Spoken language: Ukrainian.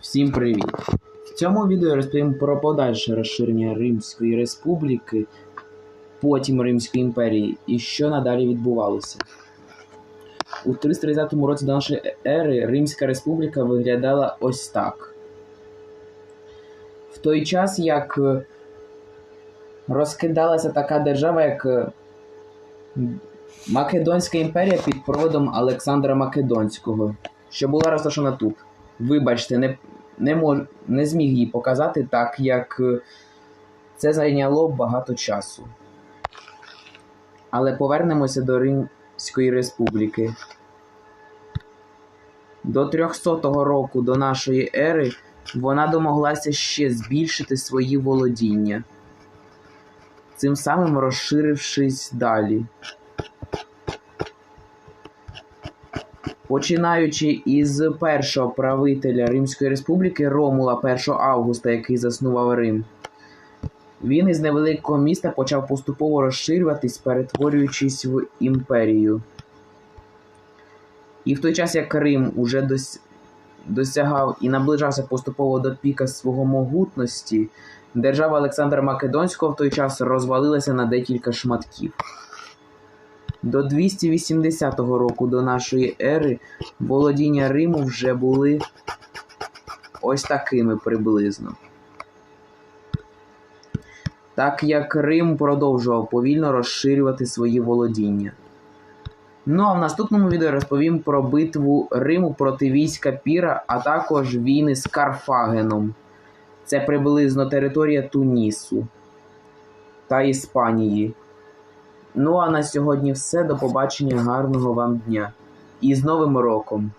Всім привіт! В цьому відео я розповім про подальше розширення Римської Республіки, потім Римської імперії і що надалі відбувалося. У 330 році до нашої ери Римська Республіка виглядала ось так. В той час, як е, розкидалася така держава, як е, Македонська імперія під проводом Олександра Македонського, що була розташована тут. Вибачте, не, не, мож, не зміг її показати, так як е, це зайняло багато часу. Але повернемося до Римської Республіки. До 300 року до нашої ери вона домоглася ще збільшити свої володіння, цим самим розширившись далі. Починаючи із першого правителя Римської Республіки Ромула 1 Августа, який заснував Рим, він із невеликого міста почав поступово розширюватись, перетворюючись в імперію. І в той час, як Рим уже досягав і наближався поступово до піка свого могутності, держава Олександра Македонського в той час розвалилася на декілька шматків. До 280 року до нашої ери володіння Риму вже були ось такими приблизно. Так як Рим продовжував повільно розширювати свої володіння. Ну а в наступному відео розповім про битву Риму проти війська Піра, а також війни з Карфагеном. Це приблизно територія Тунісу та Іспанії. Ну а на сьогодні все. До побачення, гарного вам дня. І з Новим роком!